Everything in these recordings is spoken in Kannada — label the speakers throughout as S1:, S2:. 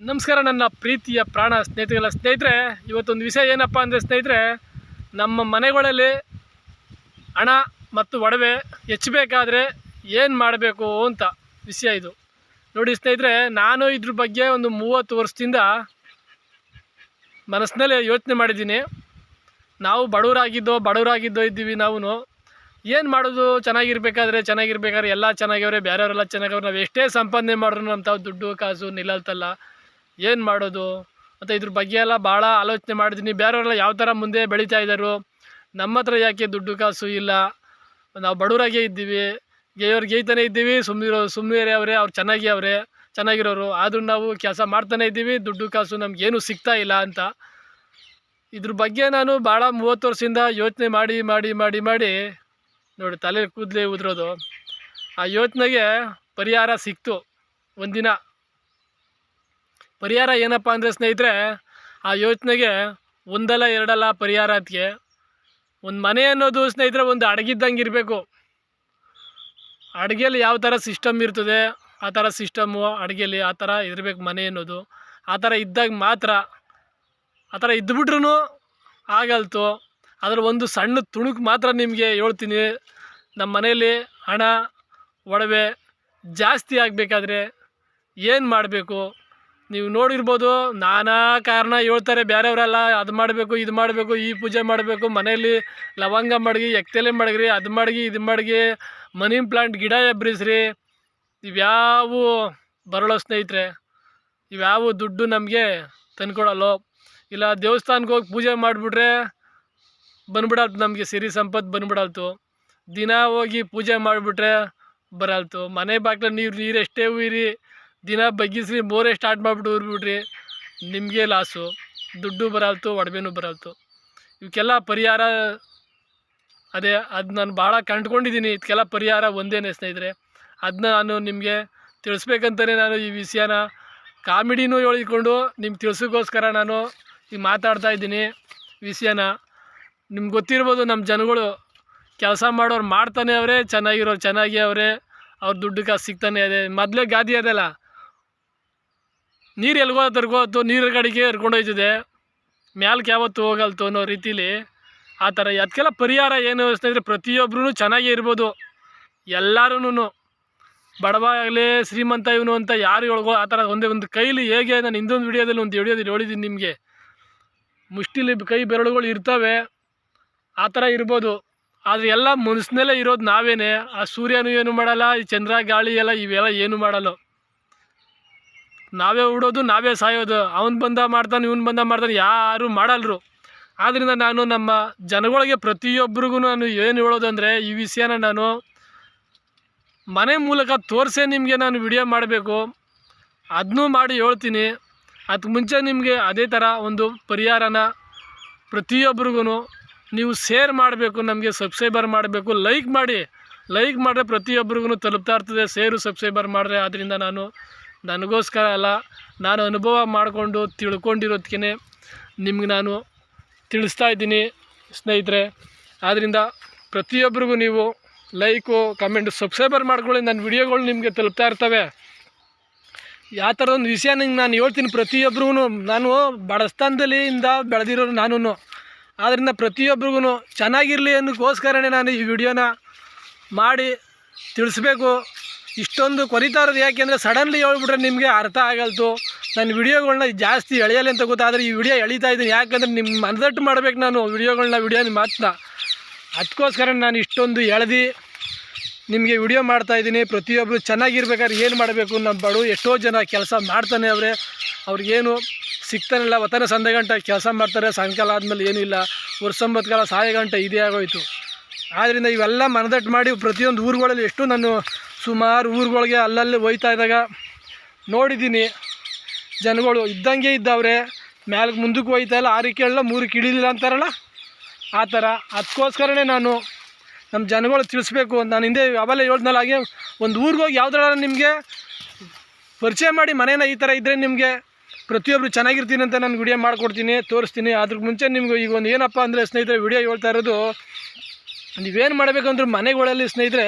S1: ನಮಸ್ಕಾರ ನನ್ನ ಪ್ರೀತಿಯ ಪ್ರಾಣ ಸ್ನೇಹಿತರೆಲ್ಲ. ಸ್ನೇಹಿತರೆ, ಇವತ್ತೊಂದು ವಿಷಯ ಏನಪ್ಪ ಅಂದರೆ ಸ್ನೇಹಿತರೆ, ನಮ್ಮ ಮನೆಗಳಲ್ಲಿ ಹಣ ಮತ್ತು ಒಡವೆ ಹೆಚ್ಚಬೇಕಾದ್ರೆ ಏನು ಮಾಡಬೇಕು ಅಂತ ವಿಷಯ ಇದು. ನೋಡಿ ಸ್ನೇಹಿತರೆ, ನಾನು ಇದ್ರ ಬಗ್ಗೆ ಒಂದು ಮೂವತ್ತು ವರ್ಷದಿಂದ ಮನಸ್ಸಿನಲ್ಲಿ ಯೋಚನೆ ಮಾಡಿದ್ದೀನಿ. ನಾವು ಬಡವರಾಗಿದ್ದೋ ಬಡವರಾಗಿದ್ದೋ ಇದ್ದೀವಿ ನಾವು ಏನು ಮಾಡೋದು? ಚೆನ್ನಾಗಿರ್ಬೇಕಾದ್ರೆ ಚೆನ್ನಾಗಿರ್ಬೇಕಾದ್ರೆ ಎಲ್ಲ ಚೆನ್ನಾಗಿವ್ರೆ, ಬೇರೆಯವರೆಲ್ಲ ಚೆನ್ನಾಗವ್ರೆ, ನಾವು ಎಷ್ಟೇ ಸಂಪಾದನೆ ಮಾಡಿದ್ರು ನಮ್ಮ ದುಡ್ಡು, ಕಾಸು, ನಿಲ್ಲಲ್ತಲ್ಲ. ಏನು ಮಾಡೋದು? ಮತ್ತು ಇದ್ರ ಬಗ್ಗೆ ಎಲ್ಲ ಭಾಳ ಆಲೋಚನೆ ಮಾಡಿದ್ದೀನಿ ಬೇರೆಯವರೆಲ್ಲ ಯಾವ ಥರ ಮುಂದೆ ಬೆಳೀತಾ ಇದ್ದಾರೋ ನಮ್ಮ ಹತ್ರ ಯಾಕೆ ದುಡ್ಡು ಕಾಸು ಇಲ್ಲ? ನಾವು ಬಡವರಾಗೆ ಇದ್ದೀವಿ. ಗೇಯವ್ರು ಗೇಯ್ತಾನೆ ಇದ್ದೀವಿ. ಸುಮ್ಮನಿರೋ ಸುಮ್ಮನೆ ಅವರೇ, ಅವ್ರು ಚೆನ್ನಾಗಿ ಅವರೇ, ಚೆನ್ನಾಗಿರೋರು. ಆದರೂ ನಾವು ಕೆಲಸ ಮಾಡ್ತಾನೆ ಇದ್ದೀವಿ. ದುಡ್ಡು ಕಾಸು ನಮಗೇನು ಸಿಗ್ತಾ ಇಲ್ಲ ಅಂತ. ಇದ್ರ ಬಗ್ಗೆ ನಾನು ಭಾಳ ಮೂವತ್ತು ವರ್ಷದಿಂದ ಯೋಚನೆ ಮಾಡಿ ಮಾಡಿ ಮಾಡಿ ಮಾಡಿ ನೋಡಿ ತಲೆ ಕೂದಲೇ ಉದುರೋದು. ಆ ಯೋಚನೆಗೆ ಪರಿಹಾರ ಸಿಕ್ತು ಒಂದಿನ. ಪರಿಹಾರ ಏನಪ್ಪ ಅಂದರೆ ಸ್ನೇಹಿತರೆ, ಆ ಯೋಚನೆಗೆ ಒಂದಲ್ಲ ಎರಡಲ್ಲ ಪರಿಹಾರ ಅದಕ್ಕೆ ಒಂದು ಮನೆ ಅನ್ನೋದು ಸ್ನೇಹಿತರೆ ಒಂದು ಅಡಗಿದ್ದಂಗೆ ಇರಬೇಕು. ಅಡುಗೆಯಲ್ಲಿ ಯಾವ ಥರ ಸಿಸ್ಟಮ್ ಇರ್ತದೆ, ಆ ಥರ ಸಿಸ್ಟಮ್ಮು ಅಡುಗೆಯಲ್ಲಿ ಆ ಥರ ಇರಬೇಕು ಮನೆ ಅನ್ನೋದು. ಆ ಥರ ಇದ್ದಾಗ ಮಾತ್ರ, ಆ ಥರ ಇದ್ದುಬಿಟ್ರೂ ಆಗಲ್ತು. ಅದರ ಒಂದು ಸಣ್ಣ ತುಣುಕು ಮಾತ್ರ ನಿಮಗೆ ಹೇಳ್ತೀನಿ. ನಮ್ಮ ಮನೆಯಲ್ಲಿ ಹಣ, ಒಡವೆ ಜಾಸ್ತಿ ಆಗಬೇಕಾದ್ರೆ ಏನು ಮಾಡಬೇಕು? ನೀವು ನೋಡಿರ್ಬೋದು ನಾನಾ ಕಾರಣ ಹೇಳ್ತಾರೆ ಬೇರೆಯವರೆಲ್ಲ ಅದು ಮಾಡಬೇಕು, ಇದು ಮಾಡಬೇಕು, ಈ ಪೂಜೆ ಮಾಡಬೇಕು, ಮನೆಯಲ್ಲಿ ಲವಂಗ ಮಡಗಿ, ಎಕ್ತೆಲೆ ಮಡಗ್ರಿ, ಅದು ಮಡಗಿ, ಇದು ಮಡಗಿ ಮನಿ ಪ್ಲಾಂಟ್ ಗಿಡ ಎಬ್ರಿಸ್ರಿ, ಇವ್ಯಾವು ಬರಳೋ ಸ್ನೇಹಿತರೆ, ಇವ್ಯಾವು ದುಡ್ಡು ನಮಗೆ ತಂದ್ಕೊಡಲ್ಲೋ. ಇಲ್ಲ ದೇವಸ್ಥಾನಕ್ಕೆ ಹೋಗಿ ಪೂಜೆ ಮಾಡಿಬಿಟ್ರೆ ಬಂದ್ಬಿಡಲ್ತು ನಮಗೆ ಸಿರಿ ಸಂಪತ್ತು ಬಂದ್ಬಿಡಲ್ತು. ದಿನ ಹೋಗಿ ಪೂಜೆ ಮಾಡಿಬಿಟ್ರೆ ಬರಲ್ತು. ಮನೆ ಬಾಗ್ಲ ನೀರು ನೀರು ಎಷ್ಟೇ ಉಯ್ರಿ ದಿನ ಬಗ್ಗಿಸ್ರಿ, ಮೋರೆ ಸ್ಟಾರ್ಟ್ ಮಾಡಿಬಿಟ್ಟು ಊರ್ಬಿಡ್ರಿ. ನಿಮಗೆ ಲಾಸು ದುಡ್ಡು ಬರಲ್ತು, ಒಡವೆನೂ ಬರಲ್ತು. ಇವಕ್ಕೆಲ್ಲ ಪರಿಹಾರ ಅದೇ, ಅದು ನಾನು ಭಾಳ ಕಂಡುಕೊಂಡಿದ್ದೀನಿ ಇದಕ್ಕೆಲ್ಲ ಪರಿಹಾರ ಒಂದೇನೆ ಸ್ನೇಹಿತರೆ. ಅದನ್ನ ನಾನು ನಿಮಗೆ ತಿಳಿಸ್ಬೇಕಂತಲೇ ನಾನು ಈ ವಿಷಯನ ಕಾಮಿಡಿನೂ ಹೇಳಿಕೊಂಡು ನಿಮ್ಗೆ ತಿಳಿಸೋಕ್ಕೋಸ್ಕರ ನಾನು ಈಗ ಮಾತಾಡ್ತಾ ಇದ್ದೀನಿ ವಿಷಯನ. ನಿಮ್ಗೆ ಗೊತ್ತಿರ್ಬೋದು ನಮ್ಮ ಜನಗಳು ಕೆಲಸ ಮಾಡೋರು ಮಾಡ್ತಾನೆ ಅವರೇ, ಚೆನ್ನಾಗಿರೋರು ಚೆನ್ನಾಗಿ ಅವರೇ. ಅವ್ರ ದುಡ್ಡು ಕಾಸು ಸಿಗ್ತಾನೆ ಇದೆ ಮೊದಲೇ ಗಾದಿ ಅದಲ್ಲ. ನೀರು ಎಲ್ಗೋ ತರ್ಗೋತು ನೀರು ಕಡೆಗೆ ಹರ್ಕೊಂಡು ಮ್ಯಾಲ್ಕ್ ಮ್ಯಾಲ್ಕೆ ಯಾವತ್ತು ಹೋಗಲ್ತು ಅನ್ನೋ ರೀತಿಲಿ ಆ ಥರ ಅದಕ್ಕೆಲ್ಲ ಪರಿಹಾರ ಏನು ಸ್ನೇಹಿತರೆ ಪ್ರತಿಯೊಬ್ಬರೂ ಚೆನ್ನಾಗೇ ಇರ್ಬೋದು. ಎಲ್ಲರೂ ಬಡವ ಆಗಲಿ ಶ್ರೀಮಂತ ಇವನು ಅಂತ ಯಾರು ಹೇಳ್ಗೋ ಆ ಥರ ಒಂದೇ ಒಂದು ಕೈಲಿ ಹೇಗೆ ನಾನು ಹಿಂದೊಂದು ವಿಡಿಯೋದಲ್ಲಿ ಒಂದು ವಿಡಿಯೋದಲ್ಲಿ ಹೇಳಿದ್ದೀನಿ ನಿಮಗೆ. ಮುಷ್ಟಿಲಿ ಕೈ ಬೆರಳುಗಳು ಇರ್ತವೆ. ಆ ಥರ ಇರ್ಬೋದು. ಆದರೆ ಎಲ್ಲ ಮನಸ್ಸಿನಲ್ಲೇ ಇರೋದು ನಾವೇನೆ. ಆ ಸೂರ್ಯನೂ ಏನು ಮಾಡಲ್ಲ, ಈ ಚಂದ್ರ ಗಾಳಿ ಎಲ್ಲ ಇವೆಲ್ಲ ಏನು ಮಾಡಲ್ಲ. ನಾವೇ ಉಡೋದು, ನಾವೇ ಸಾಯೋದು. ಅವನು ಬಂದ ಮಾಡ್ತಾನೆ, ಇವನು ಬಂದ ಮಾಡ್ತಾನೆ, ಯಾರು ಮಾಡಲ್ರು. ಆದ್ದರಿಂದ ನಾನು ನಮ್ಮ ಜನಗಳಿಗೆ ಪ್ರತಿಯೊಬ್ಬರಿಗೂ ನಾನು ಏನು ಹೇಳೋದು ಅಂದರೆ ಈ ವಿಷಯನ ನಾನು ಮನೆ ಮೂಲಕ ತೋರಿಸೇ ನಿಮಗೆ ನಾನು ವಿಡಿಯೋ ಮಾಡಬೇಕು. ಅದನ್ನೂ ಮಾಡಿ ಹೇಳ್ತೀನಿ. ಅದಕ್ಕೆ ಮುಂಚೆ ನಿಮಗೆ ಅದೇ ಥರ ಒಂದು ಪರಿಹಾರನ ಪ್ರತಿಯೊಬ್ಬರಿಗೂ ನೀವು ಶೇರ್ ಮಾಡಬೇಕು, ನಮಗೆ ಸಬ್ಸ್ಕ್ರೈಬರ್ ಮಾಡಬೇಕು. ಲೈಕ್ ಮಾಡಿ. ಲೈಕ್ ಮಾಡಿದ್ರೆ ಪ್ರತಿಯೊಬ್ಬರಿಗೂ ತಲುಪ್ತಾ ಇರ್ತದೆ. ಸೇರು ಸಬ್ಸ್ಕ್ರೈಬರ್ ಮಾಡಿದ್ರೆ ಆದ್ದರಿಂದ ನಾನು ನನಗೋಸ್ಕರ ಅಲ್ಲ, ನಾನು ಅನುಭವ ಮಾಡಿಕೊಂಡು ತಿಳ್ಕೊಂಡಿರೋದಕ್ಕೇ ನಿಮ್ಗೆ ನಾನು ತಿಳಿಸ್ತಾ ಇದ್ದೀನಿ ಸ್ನೇಹಿತರೆ. ಆದ್ದರಿಂದ ಪ್ರತಿಯೊಬ್ಬರಿಗೂ ನೀವು ಲೈಕು, ಕಮೆಂಟ್, ಸಬ್ಸ್ಕ್ರೈಬರ್ ಮಾಡ್ಕೊಳ್ಳಿ. ನನ್ನ ವಿಡಿಯೋಗಳು ನಿಮಗೆ ತಲುಪ್ತಾ ಇರ್ತವೆ. ಯಾವ ಥರದೊಂದು ವಿಷಯ ನಿಂಗೆ ನಾನು ಹೇಳ್ತೀನಿ ಪ್ರತಿಯೊಬ್ಬರಿಗೂ ನಾನು ಬಡಸ್ತಾನದಲ್ಲಿ ಇಂದ ಬೆಳೆದಿರೋರು ನಾನು ಆದ್ದರಿಂದ ಪ್ರತಿಯೊಬ್ಬರಿಗೂ ಚೆನ್ನಾಗಿರಲಿ ಅನ್ನೋಕ್ಕೋಸ್ಕರನೇ ನಾನು ಈ ವಿಡಿಯೋನ ಮಾಡಿ ತಿಳಿಸ್ಬೇಕು. ಇಷ್ಟೊಂದು ಕೊರಿತಾ ಇರೋದು ಯಾಕೆಂದರೆ ಸಡನ್ಲಿ ಹೇಳ್ಬಿಟ್ರೆ ನಿಮಗೆ ಅರ್ಥ ಆಗಲ್ತು. ನನ್ನ ವಿಡಿಯೋಗಳನ್ನ ಜಾಸ್ತಿ ಎಳೆಯಲಿ ಅಂತ ಗೊತ್ತಾದರೆ ಈ ವಿಡಿಯೋ ಎಳಿತಾ ಇದ್ದೀನಿ. ಯಾಕಂದರೆ ನಿಮ್ಮ ಮನದಟ್ಟು ಮಾಡಬೇಕು ನಾನು ವಿಡಿಯೋಗಳನ್ನ ವಿಡಿಯೋ ನಿಮ್ಮ ಮಾತನ್ನ ಅದಕ್ಕೋಸ್ಕರ ನಾನು ಇಷ್ಟೊಂದು ಎಳೆದು ನಿಮಗೆ ವಿಡಿಯೋ ಮಾಡ್ತಾ ಇದ್ದೀನಿ. ಪ್ರತಿಯೊಬ್ಬರು ಚೆನ್ನಾಗಿರ್ಬೇಕಾದ್ರೆ ಏನು ಮಾಡಬೇಕು? ನಮ್ಮ ಬಡು ಎಷ್ಟೋ ಜನ ಕೆಲಸ ಮಾಡ್ತಾನೆ ಅವರೇ. ಅವ್ರಿಗೇನು ಸಿಗ್ತಾನಿಲ್ಲ. ಒತ್ತನೆ ಸಂಧೆ ಗಂಟೆ ಕೆಲಸ ಮಾಡ್ತಾರೆ. ಸಾಯಂಕಾಲ ಆದಮೇಲೆ ಏನೂ ಇಲ್ಲ. ವರ್ಷಂಬತ್ತು ಕಾಲ ಸಾಯ ಗಂಟೆ ಇದೇ ಆಗೋಯಿತು. ಆದ್ದರಿಂದ ಇವೆಲ್ಲ ಮನದಟ್ಟು ಮಾಡಿ ಪ್ರತಿಯೊಂದು ಊರುಗಳಲ್ಲಿ ಎಷ್ಟು ನಾನು ಸುಮಾರು ಊರುಗಳಿಗೆ ಅಲ್ಲಲ್ಲಿ ಹೋಯ್ತಾ ಇದ್ದಾಗ ನೋಡಿದ್ದೀನಿ. ಜನಗಳು ಇದ್ದಂಗೆ ಇದ್ದವ್ರೆ. ಮ್ಯಾಲ್ಗೆ ಮುಂದಕ್ಕೆ ಹೋಯ್ತಾ ಇಲ್ಲ. ಆರಿ ಇಲ್ಲ ಮೂರಕ್ಕೆ ಇಳಿಲಿಲ್ಲ ಅಂತಾರಲ್ಲ? ಆ ಥರ. ಅದಕ್ಕೋಸ್ಕರನೇ ನಾನು ನಮ್ಮ ಜನಗಳು ತಿಳಿಸ್ಬೇಕು. ನಾನು ಹಿಂದೆ ಅವೆಲ್ಲ ಹೇಳ್ದಲ್ಲ ಹಾಗೆ ಒಂದು ಊರಿಗೆ ಹೋಗಿ ಯಾವ್ದಾರ ನಿಮಗೆ ಪರಿಚಯ ಮಾಡಿ ಮನೇನ ಈ ಥರ ಇದ್ದರೆ ನಿಮಗೆ ಪ್ರತಿಯೊಬ್ಬರು ಚೆನ್ನಾಗಿರ್ತೀನಿ ಅಂತ ನಾನು ವಿಡಿಯೋ ಮಾಡಿಕೊಡ್ತೀನಿ, ತೋರಿಸ್ತೀನಿ. ಅದ್ರ ಮುಂಚೆ ನಿಮ್ಗೆ ಈಗ ಒಂದು ಏನಪ್ಪ ಅಂದರೆ ಸ್ನೇಹಿತರೆ ವಿಡಿಯೋ ಹೇಳ್ತಾ ಇರೋದು, ನೀವೇನು ಮಾಡಬೇಕಂದ್ರೆ ಮನೆಗಳಲ್ಲಿ ಸ್ನೇಹಿತರೆ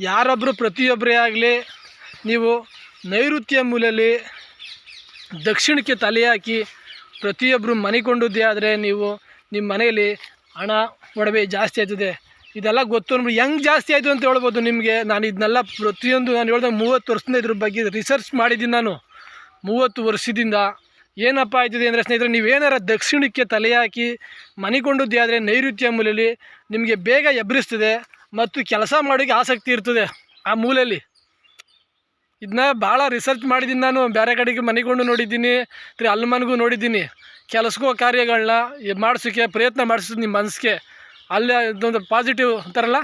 S1: ಯಾರೊಬ್ಬರು ಪ್ರತಿಯೊಬ್ಬರೇ ಆಗಲಿ, ನೀವು ನೈಋತ್ಯ ಮೂಲೆಯಲ್ಲಿ ದಕ್ಷಿಣಕ್ಕೆ ತಲೆ ಹಾಕಿ ಪ್ರತಿಯೊಬ್ಬರು ಮನಿಕೊಂಡಿದ್ದೇ ಆದರೆ ನೀವು ನಿಮ್ಮ ಮನೆಯಲ್ಲಿ ಹಣ, ಒಡವೆ ಜಾಸ್ತಿ ಆಯ್ತದೆ. ಇದೆಲ್ಲ ಗೊತ್ತು ಅಂದ್ಬಿಟ್ಟು ಹೆಂಗೆ ಜಾಸ್ತಿ ಆಯಿತು ಅಂತ ಹೇಳ್ಬೋದು ನಿಮಗೆ. ನಾನು ಇದನ್ನೆಲ್ಲ ಪ್ರತಿಯೊಂದು ನಾನು ಹೇಳ್ದೆ ಮೂವತ್ತು ವರ್ಷದಿಂದ ಇದ್ರ ಬಗ್ಗೆ ರಿಸರ್ಚ್ ಮಾಡಿದ್ದೀನಿ ನಾನು. ಮೂವತ್ತು ವರ್ಷದಿಂದ ಏನಪ್ಪ ಆಯ್ತದೆ ಅಂದರೆ ಸ್ನೇಹಿತರೆ, ನೀವೇನಾರ ದಕ್ಷಿಣಕ್ಕೆ ತಲೆ ಹಾಕಿ ಮನೆ ಕೊಂಡದ್ದೇ ಆದರೆ ನೈಋತ್ಯ ಮೂಲೆಯಲ್ಲಿ ನಿಮಗೆ ಬೇಗ ಎಬ್ಬರಿಸ್ತದೆ ಮತ್ತು ಕೆಲಸ ಮಾಡೋಕ್ಕೆ ಆಸಕ್ತಿ ಇರ್ತದೆ ಆ ಮೂಲೆಯಲ್ಲಿ. ಇದನ್ನ ಭಾಳ ರಿಸರ್ಚ್ ಮಾಡಿದ್ದೀನಿ ನಾನು ಬೇರೆ ಕಡೆಗೆ ಮನೆಗೊಂಡು ನೋಡಿದ್ದೀನಿ, ತಿರ್ಗಿ ಅಲ್ಮನ್ಗೂ ಮನೆಗೂ ನೋಡಿದ್ದೀನಿ. ಕೆಲಸಕ್ಕೋ ಕಾರ್ಯಗಳನ್ನ ಮಾಡಿಸೋಕ್ಕೆ ಪ್ರಯತ್ನ ಮಾಡಿಸ್ತದೆ ನಿಮ್ಮ ಮನಸ್ಸಿಗೆ ಅಲ್ಲೇ ಇದೊಂದು ಪಾಸಿಟಿವ್ ಅಂತಾರಲ್ಲ?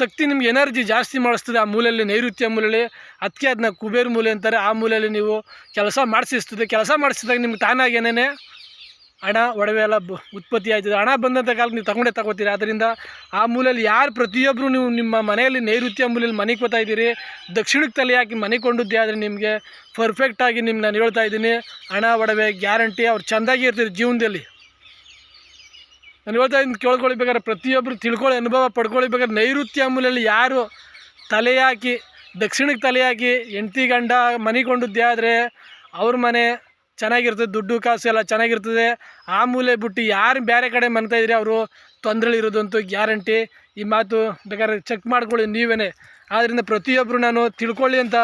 S1: ಶಕ್ತಿ ನಿಮ್ಗೆ ಎನರ್ಜಿ ಜಾಸ್ತಿ ಮಾಡಿಸ್ತದೆ ಆ ಮೂಲೆಯಲ್ಲಿ, ನೈಋತ್ಯ ಮೂಲೆಯಲ್ಲಿ. ಅದಕ್ಕೆ ಅದನ್ನ ಕುಬೇರ್ ಮೂಲೆ ಅಂತಾರೆ. ಆ ಮೂಲೆಯಲ್ಲಿ ನೀವು ಕೆಲಸ ಮಾಡಿಸಿಸ್ತದೆ ಕೆಲಸ ಮಾಡಿಸಿದಾಗ ನಿಮ್ಗೆ ತಾನಾಗೇನೇ ಹಣ, ಒಡವೆ ಎಲ್ಲ ಉತ್ಪತ್ತಿ ಆಯ್ತದೆ. ಹಣ ಬಂದಂಥ ಕಾಲಕ್ಕೆ ನೀವು ತಗೊಂಡೇ ತಗೋತೀರಿ. ಆದ್ದರಿಂದ ಆ ಮೂಲೆಯಲ್ಲಿ ಯಾರು ಪ್ರತಿಯೊಬ್ಬರು ನೀವು ನಿಮ್ಮ ಮನೆಯಲ್ಲಿ ನೈಋತ್ಯ ಮೂಲೆಯಲ್ಲಿ ಮನೆ ಕೊತಾ ಇದ್ದೀರಿ, ದಕ್ಷಿಣಕ್ಕೆ ತಲೆ ಹಾಕಿ ಮನೆ ಕೊಂಡದ್ದೇ ಆದರೆ ನಿಮಗೆ ಪರ್ಫೆಕ್ಟಾಗಿ ನಿಮ್ಮ ನಾನು ಹೇಳ್ತಾ ಇದ್ದೀನಿ, ಹಣ, ಒಡವೆ ಗ್ಯಾರಂಟಿ ಅವ್ರು ಚೆಂದಾಗಿ ಇರ್ತೀರಿ ಜೀವನದಲ್ಲಿ. ನಾನು ಹೇಳ್ತಾ ಇದ್ದೀನಿ ಕೇಳ್ಕೊಳ್ಬೇಕಾದ್ರೆ ಪ್ರತಿಯೊಬ್ಬರು ತಿಳ್ಕೊಳ್ಳಿ ಅನುಭವ ಪಡ್ಕೊಳ್ಬೇಕಾದ್ರೆ ನೈಋತ್ಯ ಮೂಲೆಯಲ್ಲಿ ಯಾರು ತಲೆ ಹಾಕಿ, ದಕ್ಷಿಣಕ್ಕೆ ತಲೆ ಹಾಕಿ, ಹೆಂಡ್ತಿ ಗಂಡ ಮನೆ ಕೊಂಡದ್ದೇ ಆದರೆ ಅವ್ರ ಮನೆ ಚೆನ್ನಾಗಿರ್ತದೆ, ದುಡ್ಡು ಕಾಸು ಎಲ್ಲ ಚೆನ್ನಾಗಿರ್ತದೆ. ಆ ಮೂಲೆ ಬಿಟ್ಟು ಯಾರು ಬೇರೆ ಕಡೆ ಇದ್ರಿ ಅವರು? ತೊಂದರೆ ಇರೋದಂತೂ ಗ್ಯಾರಂಟಿ. ಈ ಮಾತು ಬೇಕಾದ್ರೆ ಚೆಕ್ ಮಾಡ್ಕೊಳ್ಳಿ ನೀವೇ ಆದ್ದರಿಂದ ಪ್ರತಿಯೊಬ್ಬರು ನಾನು ತಿಳ್ಕೊಳ್ಳಿ ಅಂತ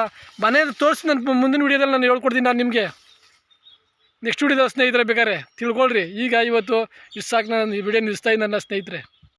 S1: ಮನೆ ತೋರಿಸಿ ನನ್ನ ಮುಂದಿನ ವಿಡಿಯೋದಲ್ಲಿ ನಾನು ಹೇಳ್ಕೊಡ್ತೀನಿ ನಾನು ನಿಮಗೆ. ನೆಕ್ಸ್ಟ್ ವಿಡಿಯೋದ ಸ್ನೇಹಿತರೆ ಬೇಕಾದ್ರೆ ತಿಳ್ಕೊಳ್ರಿ. ಈಗ ಇವತ್ತು ಇಷ್ಟು ಸಾಕು ನಾನು ಈ ವಿಡಿಯೋ ನಿಲ್ಲಿಸ್ತಾ ನನ್ನ ಸ್ನೇಹಿತರೆ.